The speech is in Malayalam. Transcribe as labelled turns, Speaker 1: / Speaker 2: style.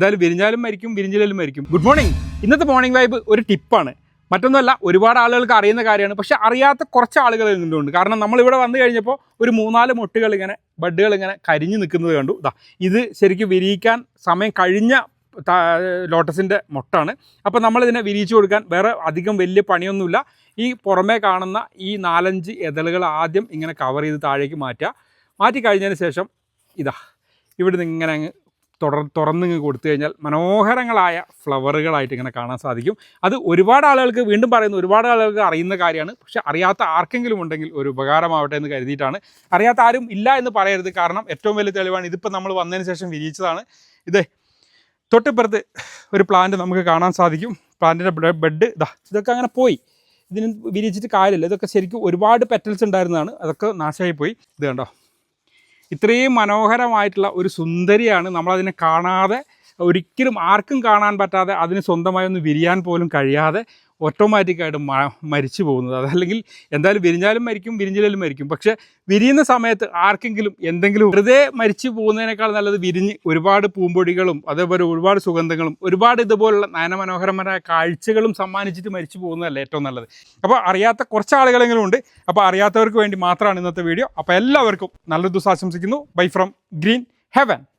Speaker 1: എന്തായാലും വിരിഞ്ഞാലും മരിക്കും വിരിഞ്ഞിലും മരിക്കും. ഗുഡ് മോർണിംഗ് ഇന്നത്തെ മോർണിംഗ് വൈബ് ഒരു ടിപ്പാണ്. മറ്റൊന്നുമല്ല ഒരുപാട് ആളുകൾക്ക് അറിയുന്ന കാര്യമാണ്. പക്ഷെ അറിയാത്ത കുറച്ച് ആളുകൾ ഉണ്ട് കാരണം നമ്മളിവിടെ വന്നു കഴിഞ്ഞപ്പോൾ ഒരു മൂന്നാൽ മുട്ടുകൾ ഇങ്ങനെ ബഡ്ഡുകൾ ഇങ്ങനെ കരിഞ്ഞു നിൽക്കുന്നത് കണ്ടു. ഇതാ ഇത് ശരിക്കും വിരിയിക്കാൻ സമയം കഴിഞ്ഞ ലോട്ടസിന്റെ മുട്ടാണ്. അപ്പോൾ നമ്മളിതിനെ വിരിയിച്ചു കൊടുക്കാൻ വേറെ അധികം വലിയ പണിയൊന്നുമില്ല. ഈ പുറമേ കാണുന്ന ഈ നാലഞ്ച് എതലുകൾ ആദ്യം ഇങ്ങനെ കവർ ചെയ്ത് താഴേക്ക് മാറ്റുക. മാറ്റി കഴിഞ്ഞതിന് ശേഷം ഇതാ ഇവിടെ നിന്ന് ഇങ്ങനെ അങ്ങ് തുടർ തുറന്നിങ്ങ് കൊടുത്തു കഴിഞ്ഞാൽ മനോഹരങ്ങളായ ഫ്ലവറുകളായിട്ട് ഇങ്ങനെ കാണാൻ സാധിക്കും. അത് ഒരുപാട് ആളുകൾക്ക് വീണ്ടും പറയുന്നു ഒരുപാട് ആളുകൾക്ക് അറിയുന്ന കാര്യമാണ്. പക്ഷേ അറിയാത്ത ആർക്കെങ്കിലും ഉണ്ടെങ്കിൽ ഒരു ഉപകാരമാവട്ടെ എന്ന് കരുതിയിട്ടാണ്. അറിയാത്ത ആരും ഇല്ല എന്ന് പറയരുത്. കാരണം ഏറ്റവും വലിയ തെളിവാണ് ഇതിപ്പോൾ നമ്മൾ വന്നതിന് ശേഷം വിരിയിച്ചതാണ്. ഇത് തൊട്ടിപ്പുറത്ത് ഒരു പ്ലാന്റ് നമുക്ക് കാണാൻ സാധിക്കും. പ്ലാന്റിന്റെ ബെഡ് ഇതാ ഇതൊക്കെ അങ്ങനെ പോയി. ഇതിന് വിരിച്ചിട്ട് കാര്യമില്ല. ഇതൊക്കെ ശരിക്കും ഒരുപാട് പെറ്റൽസ് ഉണ്ടായിരുന്നതാണ്. അതൊക്കെ നാശമായി പോയി. ഇത് കണ്ടോ? ഇത്രയും മനോഹരമായിട്ടുള്ള ഒരു സുന്ദരിയാണ് നമ്മളതിനെ കാണാതെ ഒരിക്കലും ആർക്കും കാണാൻ പറ്റാതെ അതിന് സ്വന്തമായി ഒന്ന് വിരിയാൻ പോലും കഴിയാതെ ഓട്ടോമാറ്റിക്കായിട്ട് മരിച്ചു പോകുന്നത്. അതല്ലെങ്കിൽ എന്തായാലും വിരിഞ്ഞാലും മരിക്കും വിരിഞ്ഞില്ലാലും മരിക്കും. പക്ഷേ വിരിയുന്ന സമയത്ത് ആർക്കെങ്കിലും എന്തെങ്കിലും വെറുതെ മരിച്ചു പോകുന്നതിനേക്കാൾ നല്ലത് വിരിഞ്ഞ് ഒരുപാട് പൂമ്പൊടികളും അതേപോലെ ഒരുപാട് സുഗന്ധങ്ങളും ഒരുപാട് ഇതുപോലുള്ള നയനമനോഹരമായ കാഴ്ചകളും സമ്മാനിച്ചിട്ട് മരിച്ചു പോകുന്നതല്ല ഏറ്റവും നല്ലത്. അപ്പോൾ അറിയാത്ത കുറച്ച് ആളുകളെങ്കിലും ഉണ്ട്. അപ്പോൾ അറിയാത്തവർക്ക് വേണ്ടി മാത്രമാണ് ഇന്നത്തെ വീഡിയോ. അപ്പോൾ എല്ലാവർക്കും നല്ലൊരു ദിവസം ആശംസിക്കുന്നു. Bye from green heaven